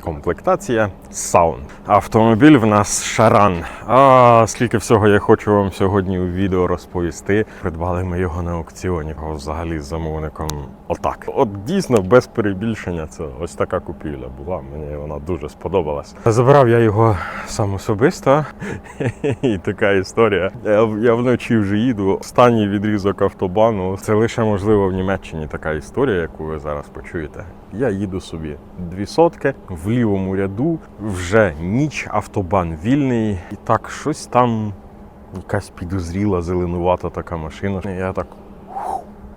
комплектація Sound. Автомобіль в нас Шаран. А скільки всього я хочу вам сьогодні у відео розповісти. Придбали ми його на аукціоні. Взагалі з замовником отак. От дійсно без перебільшення. Це ось така купівля була. Мені вона дуже сподобалась. Забирав я його сам особисто. І така історія. Я вночі вже їду. Останній відрізок автобану. Це лише можливо в Німеччині така історія, яку ви зараз почуєте. Я їду собі дві сотки в лівому ряду. Вже ніч, автобан вільний. І так щось там, якась підозріла, зеленувата така машина. Я так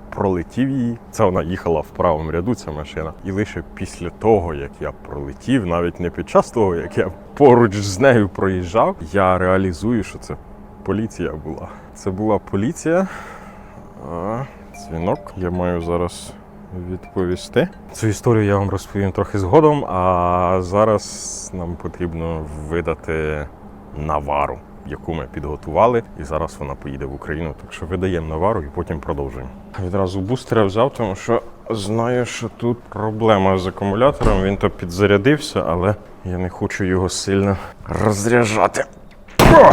пролетів її. Це вона їхала в правому ряду, ця машина. І лише після того, як я пролетів, навіть не під час того, як я поруч з нею проїжджав, я реалізую, що це поліція була. Це була поліція. Дзвінок. Я маю зараз відповісти. Цю історію я вам розповім трохи згодом, а зараз нам потрібно видати навару, яку ми підготували, і зараз вона поїде в Україну. Так що видаємо навару і потім продовжуємо. Відразу бустера взяв, тому що знаю, що тут проблема з акумулятором. Він то підзарядився, але я не хочу його сильно розряджати. О!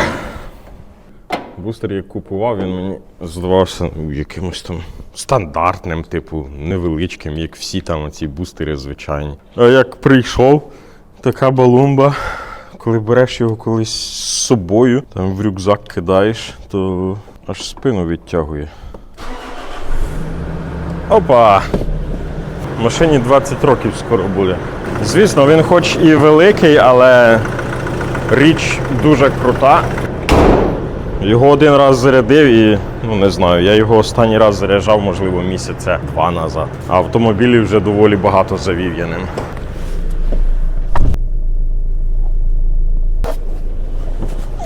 Бустер, як купував, він мені здавався якимось там стандартним, типу, невеличким, як всі там ці бустери звичайні. А як прийшов, така балумба, коли береш його колись з собою, там в рюкзак кидаєш, то аж спину відтягує. Опа! Машині 20 років скоро буде. Звісно, він хоч і великий, але річ дуже крута. Його один раз зарядив і ну не знаю, я його останній раз заряджав, можливо, місяця два назад. А автомобілів вже доволі багато завів я ним.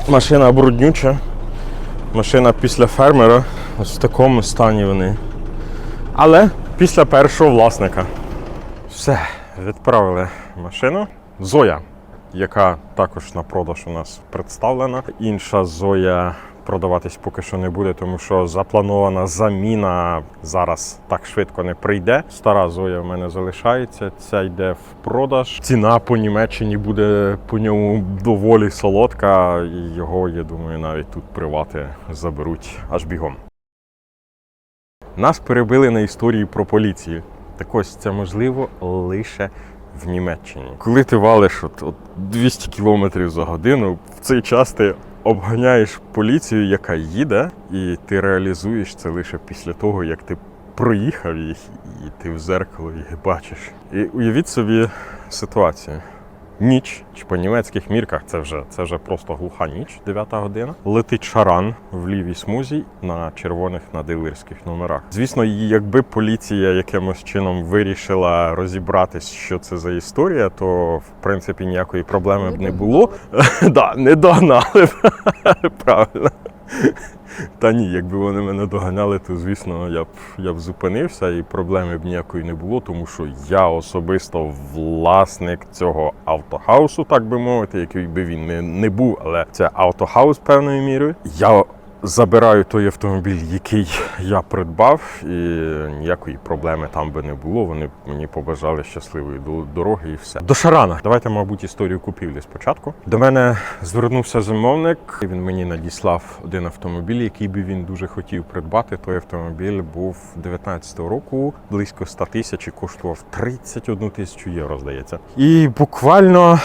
Машина бруднюча. Машина після фермера. Ось в такому стані вони. Але після першого власника. Все, відправили машину. Зоя, яка також на продаж у нас представлена. Інша Зоя продаватись поки що не буде, тому що запланована заміна зараз так швидко не прийде. Стара Зоя в мене залишається. Ця йде в продаж. Ціна по Німеччині буде по ньому доволі солодка. Його, я думаю, навіть тут привати заберуть аж бігом. Нас перебили на історії про поліцію. Так ось це можливо лише в Німеччині. Коли ти валиш от, от 200 км за годину, в цей час ти обганяєш поліцію, яка їде, і ти реалізуєш це лише після того, як ти проїхав їх, і ти в зеркало їх бачиш. І уявіть собі ситуацію. Ніч чи по німецьких мірках це вже це вже просто глуха ніч, 9 година. Летить шаран в лівій смузі на червоних на дилерських номерах. Звісно, якби поліція якимось чином вирішила розібратись, що це за історія, то в принципі ніякої проблеми б не було. Да, не догнали б. Правильно. Та ні, якби вони мене доганяли, то звісно я б я б зупинився і проблеми б ніякої не було, тому що я особисто власник цього автохаусу, так би мовити, який би він не, не був, але це автохаус певною мірою. Я забираю той автомобіль, який я придбав, і ніякої проблеми там би не було. Вони мені побажали щасливої до- дороги і все. До Шарана. Давайте, мабуть, історію купівлі спочатку. До мене звернувся замовник. Він мені надіслав один автомобіль, який би він дуже хотів придбати. Той автомобіль був 19-го року, близько 100 тисяч і коштував 31 тисячу євро, здається. І буквально.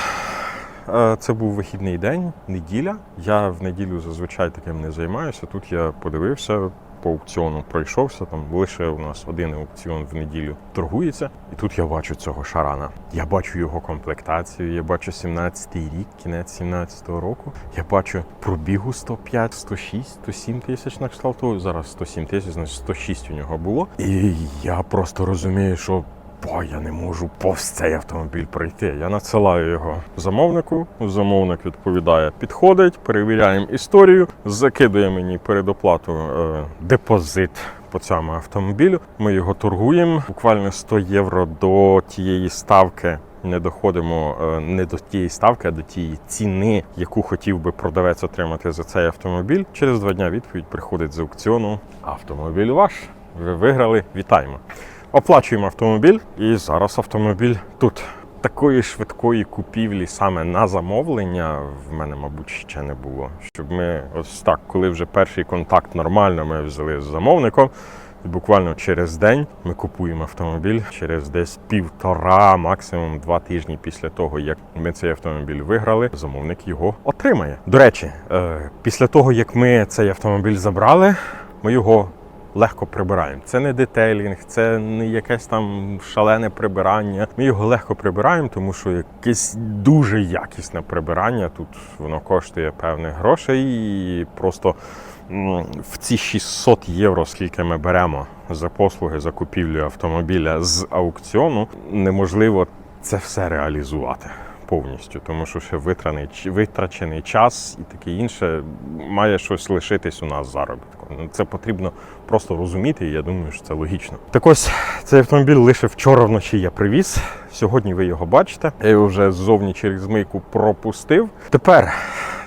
Е, Це був вихідний день, неділя. Я в неділю зазвичай таким не займаюся. Тут я подивився по аукціону, пройшовся. Там лише у нас один аукціон в неділю торгується. І тут я бачу цього шарана. Я бачу його комплектацію. Я бачу 17-й рік, кінець 17-го року. Я бачу пробігу 105, 106, 107 тисяч на кшталт. того. Зараз 107 тисяч, значить 106 у нього було. І я просто розумію, що Бо я не можу повз цей автомобіль пройти. Я надсилаю його замовнику. Замовник відповідає, підходить, перевіряємо історію, закидує мені передоплату е, депозит по цьому автомобілю. Ми його торгуємо. Буквально 100 євро до тієї ставки. Не доходимо е, не до тієї ставки, а до тієї ціни, яку хотів би продавець отримати за цей автомобіль. Через два дня відповідь приходить з аукціону. Автомобіль ваш. Ви виграли. Вітаємо. Оплачуємо автомобіль, і зараз автомобіль тут. такої швидкої купівлі саме на замовлення в мене, мабуть, ще не було. Щоб ми ось так, коли вже перший контакт нормально ми взяли з замовником. І буквально через день ми купуємо автомобіль. Через десь півтора, максимум два тижні після того, як ми цей автомобіль виграли, замовник його отримає. До речі, е, після того як ми цей автомобіль забрали, ми його легко прибираємо. Це не детейлінг, це не якесь там шалене прибирання. Ми його легко прибираємо, тому що якесь дуже якісне прибирання. Тут воно коштує певних грошей і просто. В ці 600 євро, скільки ми беремо за послуги за купівлю автомобіля з аукціону, неможливо це все реалізувати повністю, тому що ще витрачений час і таке інше має щось лишитись у нас заробітку. Ну, Це потрібно просто розуміти, і я думаю, що це логічно. Так ось цей автомобіль лише вчора вночі я привіз. Сьогодні ви його бачите. Я його вже ззовні через мийку пропустив. Тепер.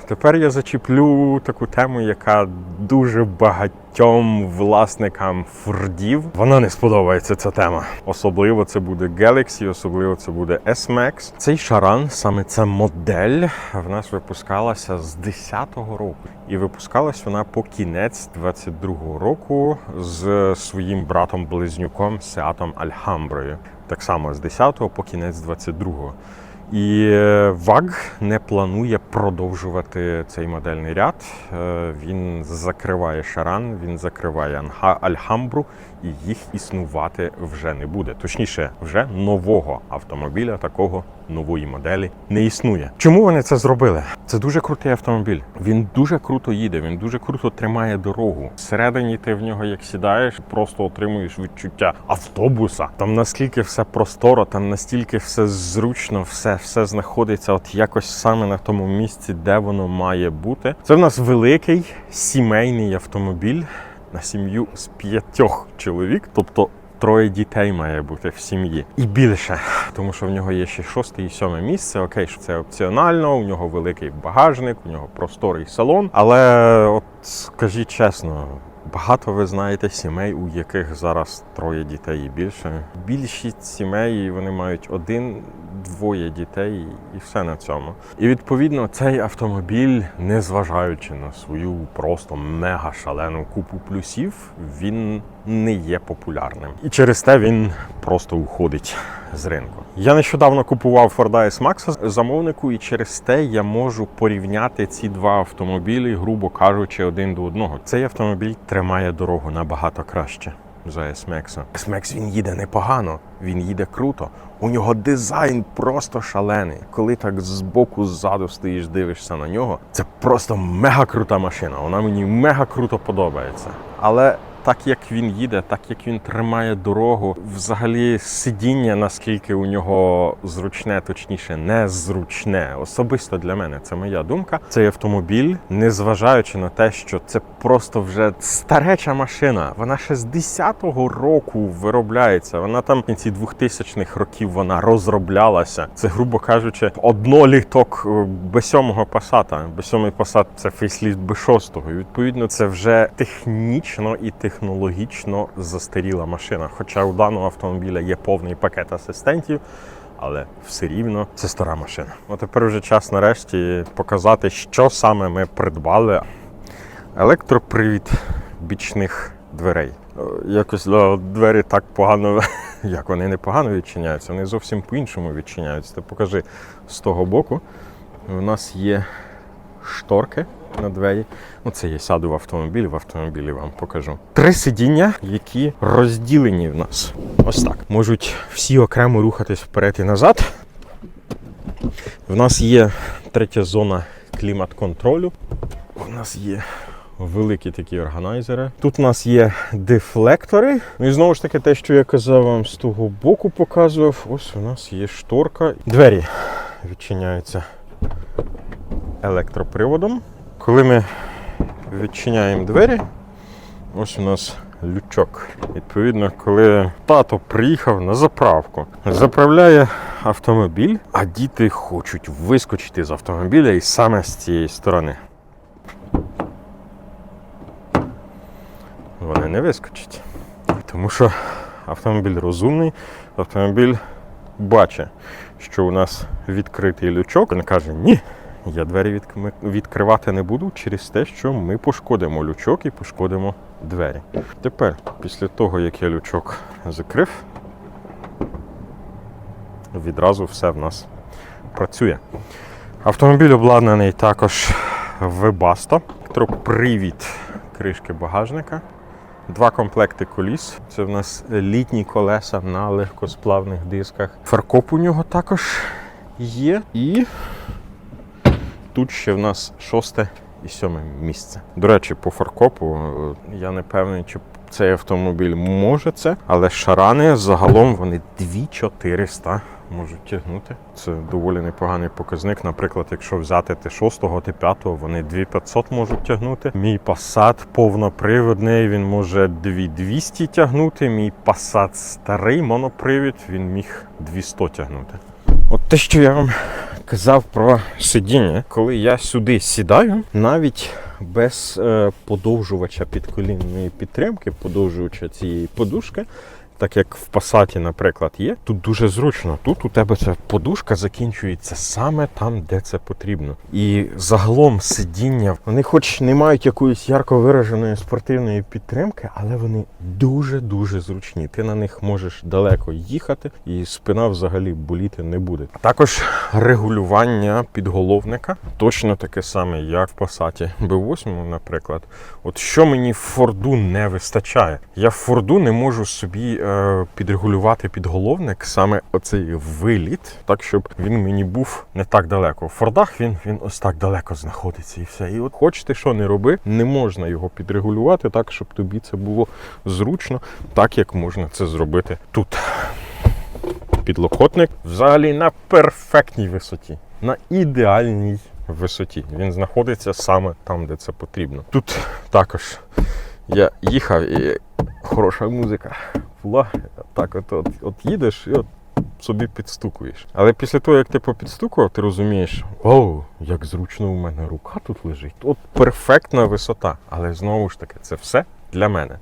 Тепер я зачіплю таку тему, яка дуже багатьом власникам фордів. Вона не сподобається ця тема. Особливо це буде Galaxy, особливо це буде S-Max. Цей шаран, саме ця модель, в нас випускалася з 10-го року. І випускалась вона по кінець 22-го року з своїм братом-близнюком Сеатом Альхамброю. Так само з 10-го по кінець 22-го. І е, ВАГ не планує продовжувати цей модельний ряд. Е, Він закриває шаран, він закриває Альхамбру, і їх існувати вже не буде. Точніше, вже нового автомобіля, такого нової моделі не існує. Чому вони це зробили? Це дуже крутий автомобіль. Він дуже круто їде, він дуже круто тримає дорогу. Всередині ти в нього як сідаєш, просто отримуєш відчуття автобуса. Там наскільки все просторо, там настільки все зручно, все, все знаходиться от якось саме на тому місці, де воно має бути. Це в нас великий сімейний автомобіль на сім'ю з п'ятьох чоловік, тобто. Троє дітей має бути в сім'ї і більше, тому що в нього є ще шосте і сьоме місце. Окей, що це опціонально. У нього великий багажник, у нього просторий салон. Але от скажіть чесно, багато ви знаєте сімей, у яких зараз троє дітей і більше. Більшість сімей вони мають один, двоє дітей і все на цьому. І відповідно цей автомобіль, незважаючи на свою просто мега шалену купу плюсів, він не є популярним. І через те він просто уходить з ринку. Я нещодавно купував Ford S-Max замовнику, і через те я можу порівняти ці два автомобілі, грубо кажучи, один до одного. Цей автомобіль тримає дорогу набагато краще. За. S-Max він їде непогано, він їде круто. У нього дизайн просто шалений. Коли так збоку, ззаду стоїш, дивишся на нього, це просто мега крута машина. Вона мені мега круто подобається. Але так як він їде, так як він тримає дорогу, взагалі сидіння, наскільки у нього зручне, точніше, незручне. Особисто для мене це моя думка. Цей автомобіль, незважаючи на те, що це просто вже стареча машина. Вона ще з 10-го року виробляється. Вона там в кінці 2000-х років вона розроблялася. Це, грубо кажучи, одноліток B7 Passat. B7 Passat – це фейсліфт B6. І відповідно це вже технічно і технологічно застаріла машина. Хоча у даного автомобіля є повний пакет асистентів. Але все рівно це стара машина. От тепер вже час нарешті показати, що саме ми придбали. Електропривід бічних дверей. Е, Якось двері так погано, як вони не погано відчиняються, вони зовсім по-іншому відчиняються. Ти покажи з того боку. У нас є шторки на двері. Ну, це я сяду в автомобіль, в автомобілі вам покажу. Три сидіння, які розділені в нас. Ось так. Можуть всі окремо рухатись вперед і назад. В нас є третя зона клімат-контролю. У нас є великі такі органайзери. Тут у нас є дефлектори. Ну і знову ж таки, те, що я казав вам з того боку, показував. Ось у нас є шторка. Двері відчиняються електроприводом. Коли ми відчиняємо двері, ось у нас лючок. Відповідно, коли тато приїхав на заправку, заправляє автомобіль, а діти хочуть вискочити з автомобіля і саме з цієї сторони. Вони не вискочать. Тому що автомобіль розумний, автомобіль бачить, що у нас відкритий лючок. Він каже: ні, я двері відкривати не буду через те, що ми пошкодимо лючок і пошкодимо двері. Тепер, після того, як я лючок закрив, відразу все в нас працює. Автомобіль обладнаний також Webasto. Електропривід кришки багажника. Два комплекти коліс. Це в нас літні колеса на легкосплавних дисках. Фаркоп у нього також є. І тут ще в нас шосте і сьоме місце. До речі, по фаркопу е, я не певний, чи цей автомобіль може це, але шарани загалом вони 2400 можуть тягнути. Це доволі непоганий показник. Наприклад, якщо взяти Т6, Т5, вони 2500 можуть тягнути. Мій Passat повноприводний, він може 2200 тягнути. Мій Passat старий монопривід, він міг 200 тягнути. От те, що я вам казав про сидіння, коли я сюди сідаю, навіть без е, подовжувача підколінної підтримки, подовжувача цієї подушки, так як в пасаті, наприклад, є, тут дуже зручно. Тут у тебе ця подушка закінчується саме там, де це потрібно. І загалом сидіння, вони хоч не мають якоїсь ярко вираженої спортивної підтримки, але вони дуже-дуже зручні. Ти на них можеш далеко їхати, і спина взагалі боліти не буде. Також регулювання підголовника точно таке саме, як в пасаті B8, наприклад. От що мені в Форду не вистачає, я в Форду не можу собі підрегулювати підголовник, саме оцей виліт, так щоб він мені був не так далеко. В Фордах він, він ось так далеко знаходиться і все. І от хоч ти що не роби, не можна його підрегулювати так, щоб тобі це було зручно, так як можна це зробити тут. Підлокотник взагалі на перфектній висоті, на ідеальній висоті. Він знаходиться саме там, де це потрібно. Тут також я їхав і хороша музика була. Так, от, от, от їдеш і от собі підстукуєш. Але після того, як ти попідстукував, ти розумієш, оу, як зручно у мене рука тут лежить. От перфектна висота. Але знову ж таки, це все для мене.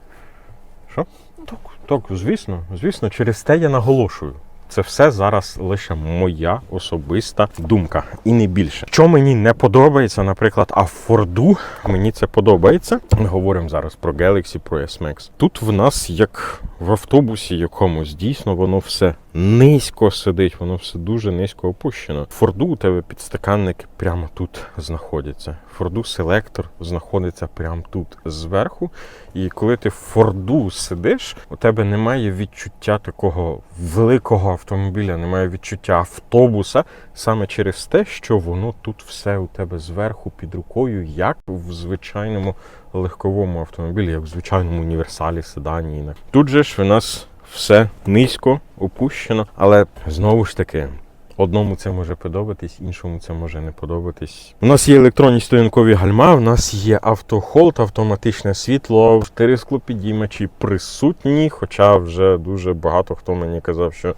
Що? Так, так, звісно, звісно, через те я наголошую. Це все зараз лише моя особиста думка і не більше. Що мені не подобається, наприклад, а Форду мені це подобається. Ми говоримо зараз про Galaxy, про S-Max. Тут в нас, як в автобусі якомусь, дійсно воно все низько сидить, воно все дуже низько опущено. Форду у тебе підстаканники прямо тут знаходяться. Форду селектор знаходиться прямо тут зверху. І коли ти в Форду сидиш, у тебе немає відчуття такого великого автомобіля, немає відчуття автобуса саме через те, що воно тут все у тебе зверху під рукою, як в звичайному легковому автомобілі, як в звичайному універсалі, седані. Тут же ж у нас все низько опущено, але знову ж таки. Одному це може подобатись, іншому це може не подобатись. У нас є електронні стоянкові гальма, у нас є автохолд, автоматичне світло, чотири склопідіймачі присутні. Хоча вже дуже багато хто мені казав, що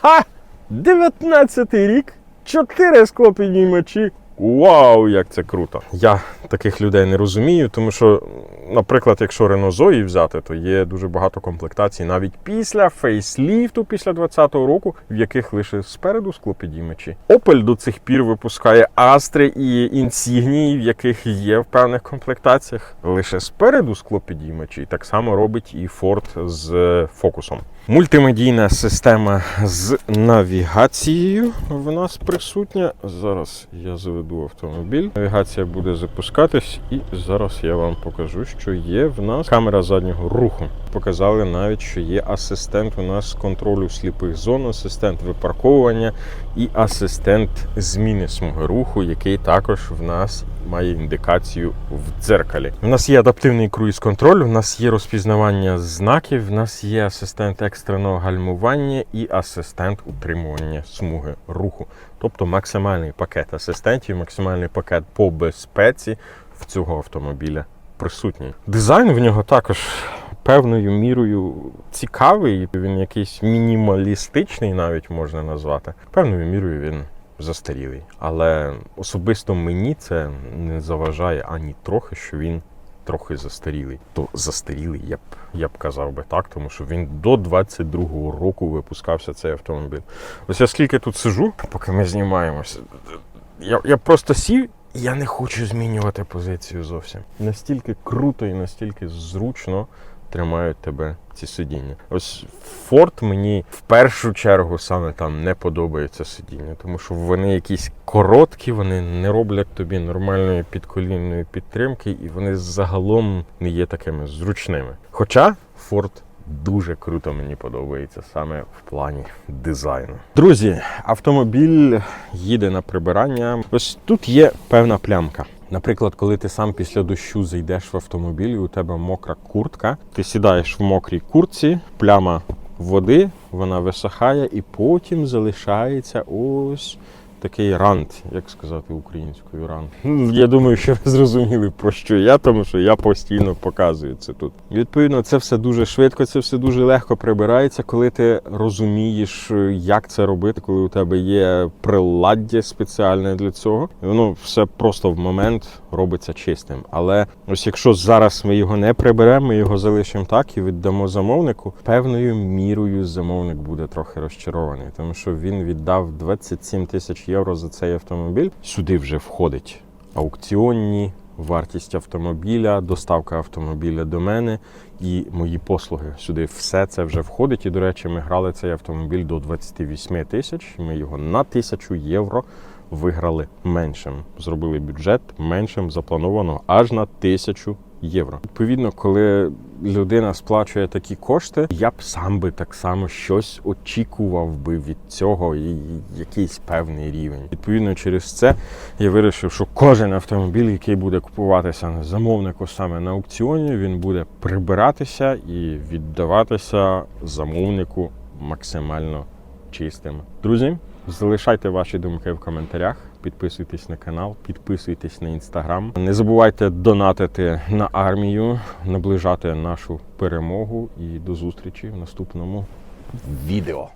ха! 19-й рік, чотири склопідіймачі. Вау, як це круто! Я таких людей не розумію, тому що, наприклад, якщо Renault Zoe взяти, то є дуже багато комплектацій навіть після фейсліфту, після 2020 року, в яких лише спереду склопідіймачі. Opel до цих пір випускає Astra і Insignia, в яких є в певних комплектаціях лише спереду склопідіймачі. Так само робить і Ford з фокусом. Мультимедійна система з навігацією в нас присутня. Зараз я заведу автомобіль. Навігація буде запускатись, і зараз я вам покажу, що є в нас камера заднього руху. Показали навіть, що є асистент у нас з контролю сліпих зон, асистент випарковування і асистент зміни смуги руху, який також в нас має індикацію в дзеркалі. У нас є адаптивний круїз-контроль, у нас є розпізнавання знаків, в нас є асистент екстреного гальмування і асистент утримування смуги руху. Тобто максимальний пакет асистентів, максимальний пакет по безпеці в цього автомобіля присутній. Дизайн в нього також певною мірою цікавий, він якийсь мінімалістичний, навіть можна назвати. Певною мірою він застарілий. Але особисто мені це не заважає ані трохи, що він трохи застарілий. То застарілий, я б, я б казав би так, тому що він до 22-го року випускався цей автомобіль. Ось я скільки тут сижу, поки ми знімаємося. Я, я просто сів, я не хочу змінювати позицію зовсім. Настільки круто і настільки зручно тримають тебе ці сидіння. Ось Ford мені в першу чергу саме там не подобається сидіння, тому що вони якісь короткі, вони не роблять тобі нормальної підколінної підтримки, і вони загалом не є такими зручними. Хоча Ford дуже круто мені подобається саме в плані дизайну. Друзі, автомобіль їде на прибирання. Ось тут є певна плямка. Наприклад, коли ти сам після дощу зайдеш в автомобіль, і у тебе мокра куртка, ти сідаєш в мокрій куртці, пляма води, вона висихає, і потім залишається ось такий рант, як сказати українською рант. Я думаю, що ви зрозуміли про що я, тому що я постійно показую це тут. Відповідно, це все дуже швидко, це все дуже легко прибирається, коли ти розумієш, як це робити, коли у тебе є приладдя спеціальне для цього. І Воно все просто в момент робиться чистим. Але ось якщо зараз ми його не приберемо, ми його залишимо так і віддамо замовнику, певною мірою замовник буде трохи розчарований, тому що він віддав 27 тисяч євро за цей автомобіль. Сюди вже входить аукціонні. Вартість автомобіля, доставка автомобіля до мене і мої послуги. Сюди все це вже входить. І, до речі, ми грали цей автомобіль до 28 тисяч. Ми його на тисячу євро виграли меншим. Зробили бюджет меншим заплановано аж на тисячу євро. Відповідно, коли людина сплачує такі кошти, я б сам би так само щось очікував би від цього і якийсь певний рівень. Відповідно, через це я вирішив, що кожен автомобіль, який буде купуватися на замовнику саме на аукціоні, він буде прибиратися і віддаватися замовнику максимально чистим. Друзі, залишайте ваші думки в коментарях. Підписуйтесь на канал, підписуйтесь на інстаграм. Не забувайте донатити на армію, наближати нашу перемогу і до зустрічі в наступному відео.